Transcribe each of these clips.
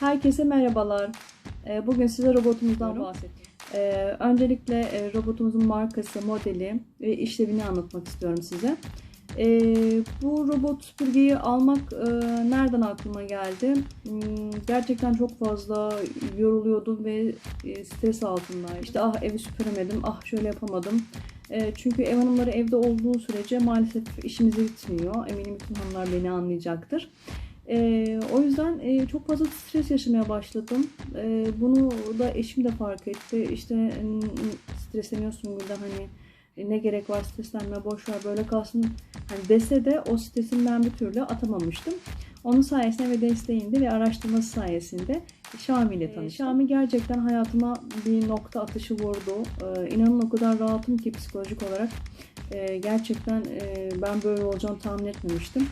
Herkese merhabalar. Ee, Bugün size robotumuzdan Buyurun. bahsedeceğim. Ee, Öncelikle e, robotumuzun markası, modeli ve işlevini anlatmak istiyorum size. Ee, Bu robot süpürgeyi almak e, nereden aklıma geldi? Hmm, Gerçekten çok fazla yoruluyordum ve e, stres altındaydım. İşte ah evi süpüremedim, ah şöyle yapamadım. Çünkü ev hanımları evde olduğu sürece maalesef işimiz bitmiyor. Eminim bütün hanımlar beni anlayacaktır. Ee, o yüzden e, çok fazla stres yaşamaya başladım. Ee, bunu da eşim de fark etti. İşte stresleniyorsun burada hani e, ne gerek var streslenme boş ver böyle kalsın hani dese de o stresimden bir türlü atamamıştım. Onun sayesinde ve desteğinde ve araştırması sayesinde Xiaomi ile tanıştım. Xiaomi gerçekten hayatıma bir nokta atışı vurdu. Ee, inanın o kadar rahatım ki psikolojik olarak. Ee, gerçekten e, ben böyle olacağını tahmin etmemiştim.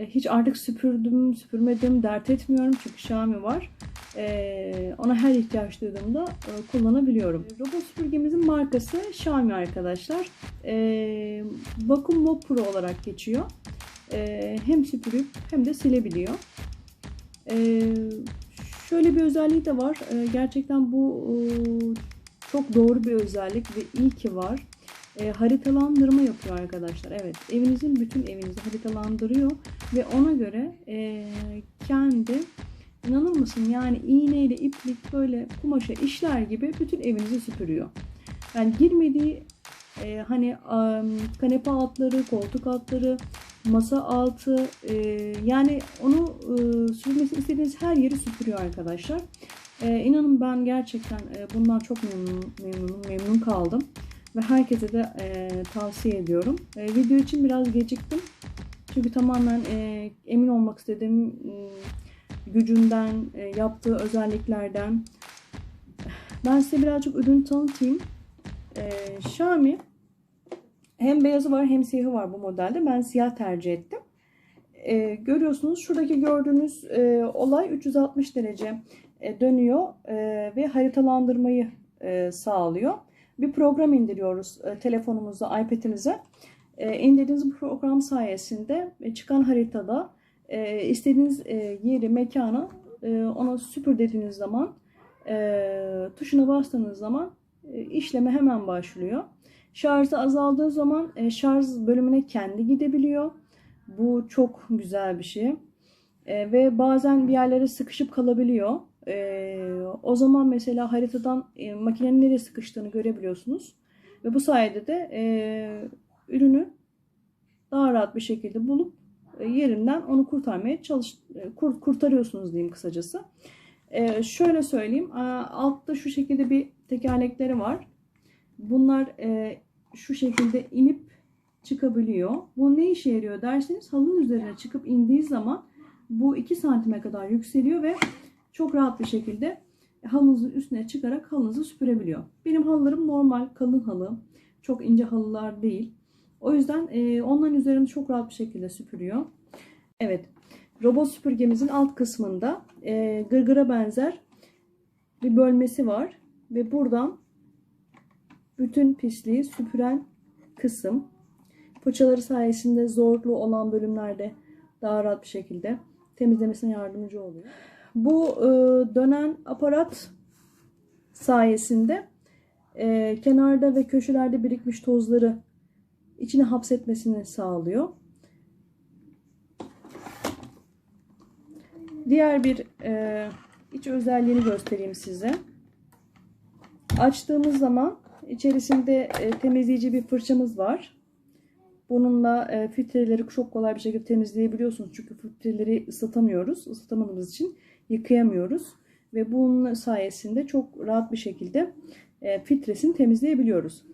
E, Hiç artık süpürdüm, süpürmedim, dert etmiyorum çünkü Xiaomi var. E, ona her ihtiyaç duyduğumda e, kullanabiliyorum. Robot süpürgemizin markası Xiaomi arkadaşlar. E, Vacuum Mop Pro olarak geçiyor. Hem süpürüp hem de silebiliyor. Şöyle bir özelliği de var. Gerçekten bu çok doğru bir özellik ve iyi ki var. E, haritalandırma yapıyor arkadaşlar. Evet, evinizin bütün evinizi haritalandırıyor ve ona göre e, kendi inanır mısın yani iğneyle iplik böyle kumaşa işler gibi bütün evinizi süpürüyor. Yani girmediği e, hani am, kanepe altları, koltuk altları, masa altı e, yani onu e, sürmesini istediğiniz her yeri süpürüyor arkadaşlar. E, inanın ben gerçekten e, bundan çok memnun, memnunum, memnun kaldım ve herkese de e, tavsiye ediyorum. E, video için biraz geciktim. Çünkü tamamen e, emin olmak istedim e, gücünden, e, yaptığı özelliklerden. Ben size birazcık ürün tanıtayım. E, Xiaomi hem beyazı var hem siyahı var bu modelde. Ben siyah tercih ettim. E, görüyorsunuz şuradaki gördüğünüz e, olay 360 derece e, dönüyor e, ve haritalandırmayı e, sağlıyor. Bir program indiriyoruz e, telefonumuza, iPad'imize. E, indirdiğiniz program sayesinde e, çıkan haritada e, istediğiniz e, yeri, mekanı ona süpür dediğiniz zaman tuşuna bastığınız zaman işleme hemen başlıyor. Şarjı azaldığı zaman şarj bölümüne kendi gidebiliyor. Bu çok güzel bir şey. Ve bazen bir yerlere sıkışıp kalabiliyor. E, o zaman mesela haritadan e, makinenin nereye sıkıştığını görebiliyorsunuz. Ve bu sayede de e, ürünü daha rahat bir şekilde bulup e, yerinden onu kurtarmaya çalış e, kur- kurtarıyorsunuz diyeyim kısacası. E, şöyle söyleyeyim. a- Altta şu şekilde bir tekerlekleri var. Bunlar e, şu şekilde inip çıkabiliyor. Bu ne işe yarıyor derseniz halının üzerine çıkıp indiği zaman bu 2 santime kadar yükseliyor ve çok rahat bir şekilde halınızın üstüne çıkarak halınızı süpürebiliyor. Benim halılarım normal kalın halı. Çok ince halılar değil. O yüzden e, onların üzerini çok rahat bir şekilde süpürüyor. Evet. Robot süpürgemizin alt kısmında e, gırgıra benzer bir bölmesi var. Ve buradan bütün pisliği süpüren kısım. Fırçaları sayesinde zorlu olan bölümlerde daha rahat bir şekilde temizlemesine yardımcı oluyor. Bu e, dönen aparat sayesinde e, kenarda ve köşelerde birikmiş tozları içine hapsetmesini sağlıyor. Diğer bir e, iç özelliğini göstereyim size. Açtığımız zaman içerisinde e, temizleyici bir fırçamız var. Bununla e, filtreleri çok kolay bir şekilde temizleyebiliyorsunuz. Çünkü filtreleri ıslatamıyoruz. Islatamadığımız için yıkayamıyoruz. Ve bunun sayesinde çok rahat bir şekilde e, filtresini temizleyebiliyoruz.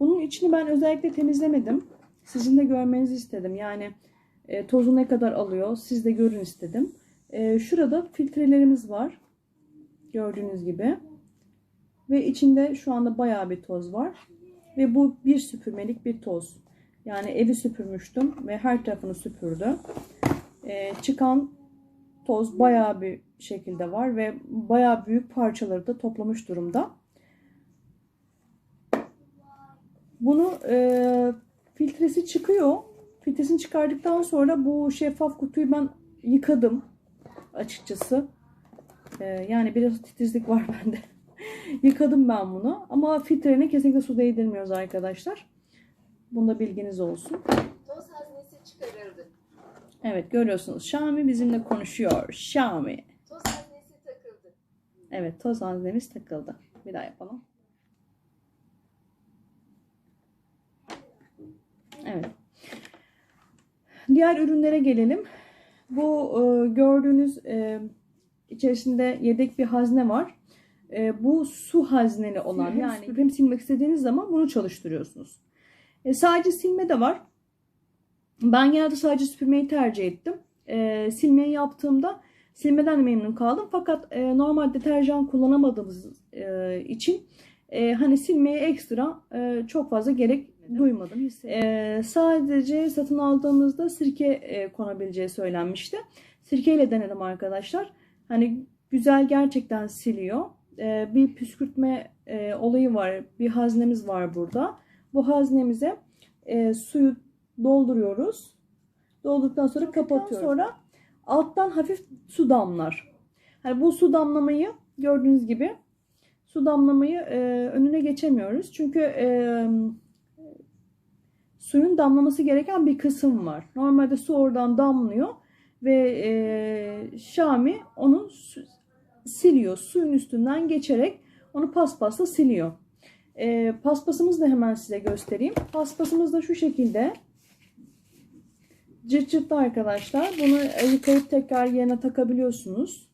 Bunun içini ben özellikle temizlemedim. Sizin de görmenizi istedim. Yani e, tozu ne kadar alıyor siz de görün istedim. E, şurada filtrelerimiz var. Gördüğünüz gibi. Ve içinde şu anda bayağı bir toz var. Ve bu bir süpürmelik bir toz. Yani evi süpürmüştüm ve her tarafını süpürdü. E, çıkan toz bayağı bir şekilde var ve bayağı büyük parçaları da toplamış durumda. Bunu e, filtresi çıkıyor Filtresini çıkardıktan sonra bu şeffaf kutuyu ben yıkadım açıkçası. Ee, yani biraz titizlik var bende. yıkadım ben bunu. Ama filtrelerine kesinlikle su değdirmiyoruz arkadaşlar. Bunda bilginiz olsun. Toz haznesi çıkarıldı. Evet görüyorsunuz Şami bizimle konuşuyor. Şami. Toz haznesi takıldı. Evet toz haznemiz takıldı. Bir daha yapalım. Evet. Diğer ürünlere gelelim. Bu e, gördüğünüz e, içerisinde yedek bir hazne var. E, bu su hazneli olan yani süpürüm silmek istediğiniz zaman bunu çalıştırıyorsunuz. E, sadece silme de var. Ben genelde sadece süpürmeyi tercih ettim. E, silmeyi yaptığımda silmeden de memnun kaldım. Fakat e, normal deterjan kullanamadığımız e, için e, hani silmeye ekstra e, çok fazla gerek duymadım. E, sadece satın aldığımızda sirke e, konabileceği söylenmişti. Sirkeyle denedim arkadaşlar. Hani güzel gerçekten siliyor. E, bir püskürtme e, olayı var. Bir haznemiz var burada. Bu haznemize e, suyu dolduruyoruz. Doldurduktan sonra kapatıyoruz. Sonra alttan hafif su damlar. Hani bu su damlamayı gördüğünüz gibi su damlamayı e, önüne geçemiyoruz. Çünkü e, suyun damlaması gereken bir kısım var. Normalde su oradan damlıyor ve e, Şami onu siliyor. Suyun üstünden geçerek onu paspasla siliyor. E, paspasımızı da hemen size göstereyim. Paspasımız da şu şekilde cırt cırtlı arkadaşlar. Bunu e, yıkayıp tekrar yerine takabiliyorsunuz.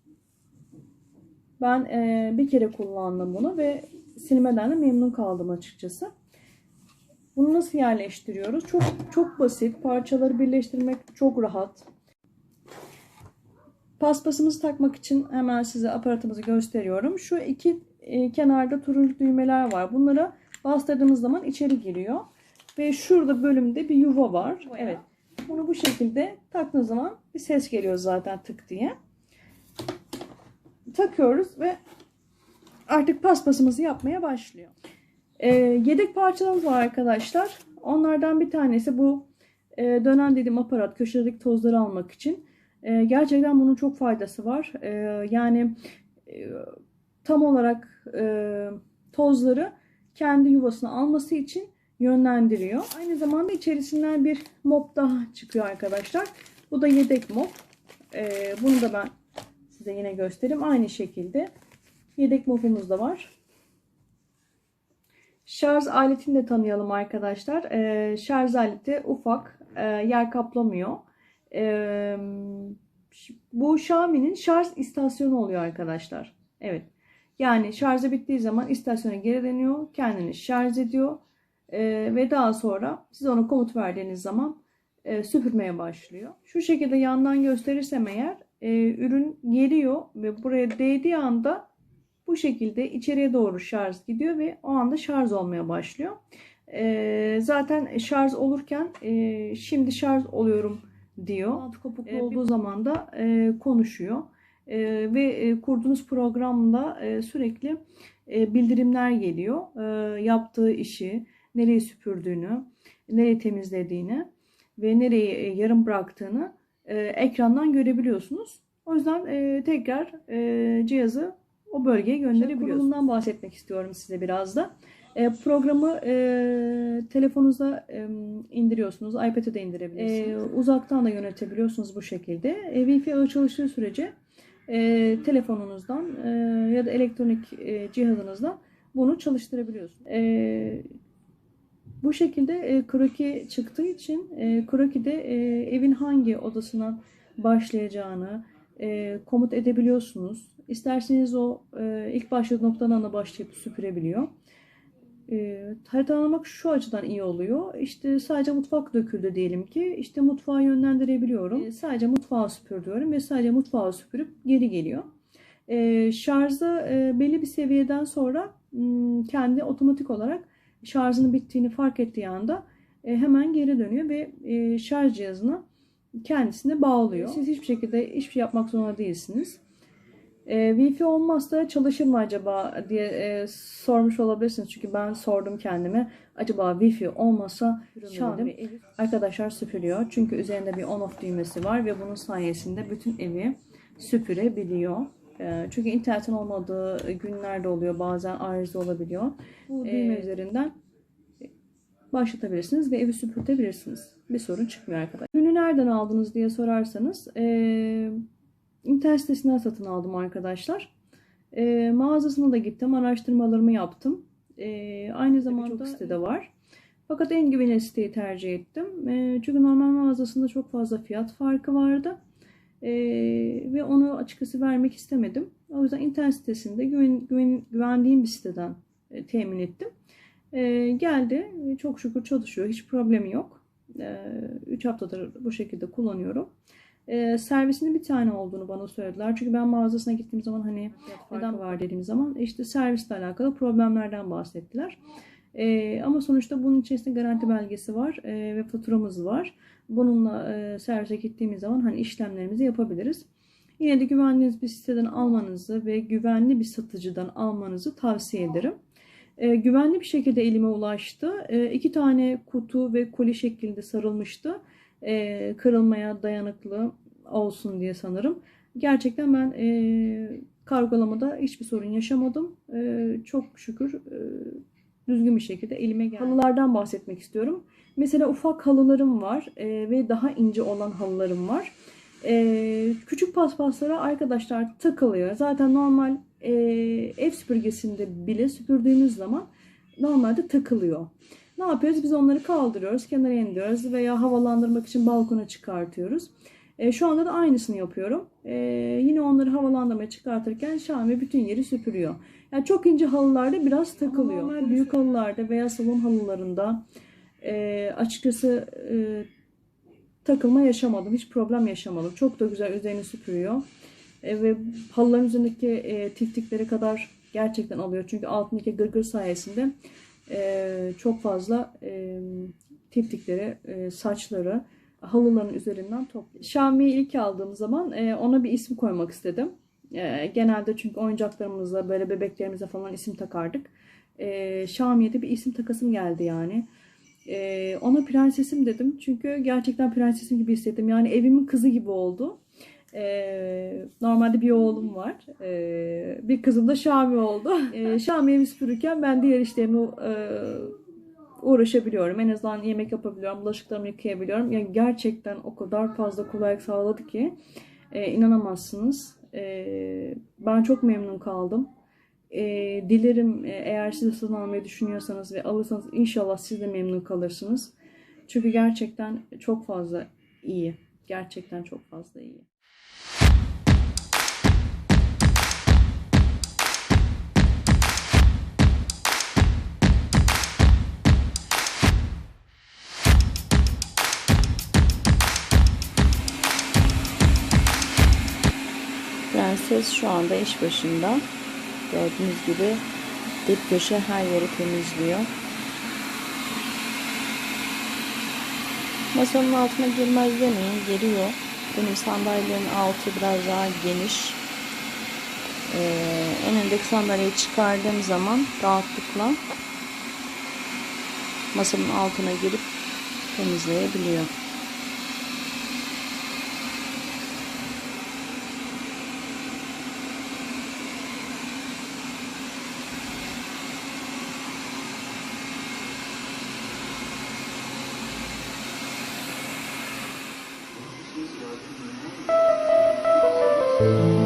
Ben e, bir kere kullandım bunu ve silmeden de memnun kaldım açıkçası. Bunu nasıl yerleştiriyoruz? Çok çok basit. Parçaları birleştirmek çok rahat. Paspasımızı takmak için hemen size aparatımızı gösteriyorum. Şu iki e, kenarda turuncu düğmeler var. Bunlara bastırdığımız zaman içeri giriyor. Ve şurada bölümde bir yuva var. Evet. Bunu bu şekilde taktığınız zaman bir ses geliyor zaten tık diye. Takıyoruz ve artık paspasımızı yapmaya başlıyor. Ee, yedek parçalarımız var arkadaşlar. Onlardan bir tanesi bu e, dönen dediğim aparat köşedeki tozları almak için. E, gerçekten bunun çok faydası var. E, yani e, tam olarak e, tozları kendi yuvasına alması için yönlendiriyor. Aynı zamanda içerisinden bir mop daha çıkıyor arkadaşlar. Bu da yedek mop. E, bunu da ben size yine göstereyim. Aynı şekilde yedek mopumuz da var. Şarj aletini de tanıyalım arkadaşlar. Ee, şarj aleti ufak, e, yer kaplamıyor. Ş- bu Xiaomi'nin şarj istasyonu oluyor arkadaşlar. Evet. Yani şarjı bittiği zaman istasyona geri dönüyor, kendini şarj ediyor Ee, ve daha sonra siz ona komut verdiğiniz zaman e, süpürmeye başlıyor. Şu şekilde yandan gösterirsem eğer e, ürün geliyor ve buraya değdiği anda bu şekilde içeriye doğru şarj gidiyor ve o anda şarj olmaya başlıyor. Ee, zaten şarj olurken e, şimdi şarj oluyorum diyor. Alt kopuklu bir- olduğu zaman da e, konuşuyor. E, ve e, kurduğunuz programda e, sürekli e, bildirimler geliyor. E, yaptığı işi, nereyi süpürdüğünü, nereyi temizlediğini ve nereyi e, yarım bıraktığını e, ekrandan görebiliyorsunuz. O yüzden e, tekrar e, cihazı o bölgeye gönderebiliyorsunuz. Kurulumundan bahsetmek istiyorum size biraz da. E, programı e, telefonunuza e, indiriyorsunuz. iPad'e de indirebilirsiniz. E, uzaktan da yönetebiliyorsunuz bu şekilde. E, Wi-Fi çalıştığı sürece e, telefonunuzdan e, ya da elektronik e, cihazınızdan bunu çalıştırabiliyorsunuz. E, bu şekilde e, kroki çıktığı için e, krokide e, evin hangi odasına başlayacağını e, komut edebiliyorsunuz. İsterseniz o e, ilk başladığı noktadan da başlayıp süpürebiliyor. E, haritalamak şu açıdan iyi oluyor. İşte sadece mutfak döküldü diyelim ki işte mutfağı yönlendirebiliyorum. E, sadece mutfağı süpür diyorum ve sadece mutfağı süpürüp geri geliyor. E, şarjda e, belli bir seviyeden sonra m, kendi otomatik olarak şarjının bittiğini fark ettiği anda e, hemen geri dönüyor ve e, şarj cihazına kendisine bağlıyor. Siz hiçbir şekilde hiçbir şey yapmak zorunda değilsiniz. E, Wi-Fi olmazsa çalışır mı acaba diye e, sormuş olabilirsiniz. Çünkü ben sordum kendime. Acaba Wi-Fi olmasa Xiaomi arkadaşlar süpürüyor. Çünkü üzerinde bir on-off düğmesi var ve bunun sayesinde bütün evi süpürebiliyor. E, çünkü internetin olmadığı günlerde oluyor. Bazen arıza olabiliyor. Bu düğme Ee, üzerinden başlatabilirsiniz ve evi süpürtebilirsiniz. Bir sorun çıkmıyor arkadaşlar. Ürünü nereden aldınız diye sorarsanız eee internet sitesinden satın aldım arkadaşlar. Eee mağazasına da gittim, araştırmalarımı yaptım. Eee, aynı zamanda çok sitede var. Fakat en güvenilir siteyi tercih ettim. Eee, çünkü normal mağazasında çok fazla fiyat farkı vardı. Eee, ve onu açıkçası vermek istemedim. O yüzden internet sitesinde güven, güven- güvendiğim bir siteden e, temin ettim. Ee, geldi. Çok şükür çalışıyor. Hiç problemi yok. 3 haftadır bu şekilde kullanıyorum. Ee, servisinin bir tane olduğunu bana söylediler. Çünkü ben mağazasına gittiğim zaman hani neden var dediğim zaman işte servisle alakalı problemlerden bahsettiler. Ee, ama sonuçta bunun içerisinde garanti belgesi var ee, ve faturamız var. Bununla e, servise gittiğimiz zaman hani işlemlerimizi yapabiliriz. Yine de güvendiğiniz bir siteden almanızı ve güvenli bir satıcıdan almanızı tavsiye ederim. E, güvenli bir şekilde elime ulaştı. E, iki tane kutu ve koli şeklinde sarılmıştı. E, kırılmaya dayanıklı olsun diye sanırım. Gerçekten ben e, kargolamada hiçbir sorun yaşamadım. E, çok şükür e, düzgün bir şekilde elime geldi. Halılardan bahsetmek istiyorum. Mesela ufak halılarım var e, ve daha ince olan halılarım var. E, küçük paspaslara arkadaşlar takılıyor. Zaten normal e, ev süpürgesinde bile süpürdüğünüz zaman normalde takılıyor. Ne yapıyoruz? Biz onları kaldırıyoruz, kenara indiriyoruz veya havalandırmak için balkona çıkartıyoruz. E, şu anda da aynısını yapıyorum. E, yine onları havalandırmaya çıkartırken Xiaomi bütün yeri süpürüyor. Yani çok ince halılarda biraz takılıyor. Normal büyük halılarda veya salon halılarında e, açıkçası e, takılma yaşamadım. Hiç problem yaşamadım. Çok da güzel üzerini süpürüyor. E, ve halıların üzerindeki e, tiftiklere kadar gerçekten alıyor. Çünkü altındaki gırgır sayesinde e, çok fazla e, tiftikleri, e, saçları halıların üzerinden topluyor. Xiaomi'yi ilk aldığım zaman e, ona bir isim koymak istedim. E, genelde çünkü oyuncaklarımıza, böyle bebeklerimize falan isim takardık. E, Xiaomi'ye de bir isim takasım geldi yani. E, ona prensesim dedim. Çünkü gerçekten prensesim gibi hissettim. Yani evimin kızı gibi oldu. Ee, normalde bir oğlum var. Ee, bir kızım da Şami oldu. Ee, Şami'yi süpürürken ben diğer işlerime e, uğraşabiliyorum. En azından yemek yapabiliyorum, bulaşıklarımı yıkayabiliyorum. Yani gerçekten o kadar fazla kolaylık sağladı ki e, inanamazsınız. E, ben çok memnun kaldım. E, dilerim e, eğer siz de satın almayı düşünüyorsanız ve alırsanız inşallah siz de memnun kalırsınız. Çünkü gerçekten çok fazla iyi. Gerçekten çok fazla iyi. Prenses şu anda iş başında. Gördüğünüz gibi dip köşe her yeri temizliyor. Masanın altına girmez demeyin, giriyor. Benim sandalyenin altı biraz daha geniş. Ee, en öndeki sandalyeyi çıkardığım zaman rahatlıkla masanın altına girip temizleyebiliyor. Música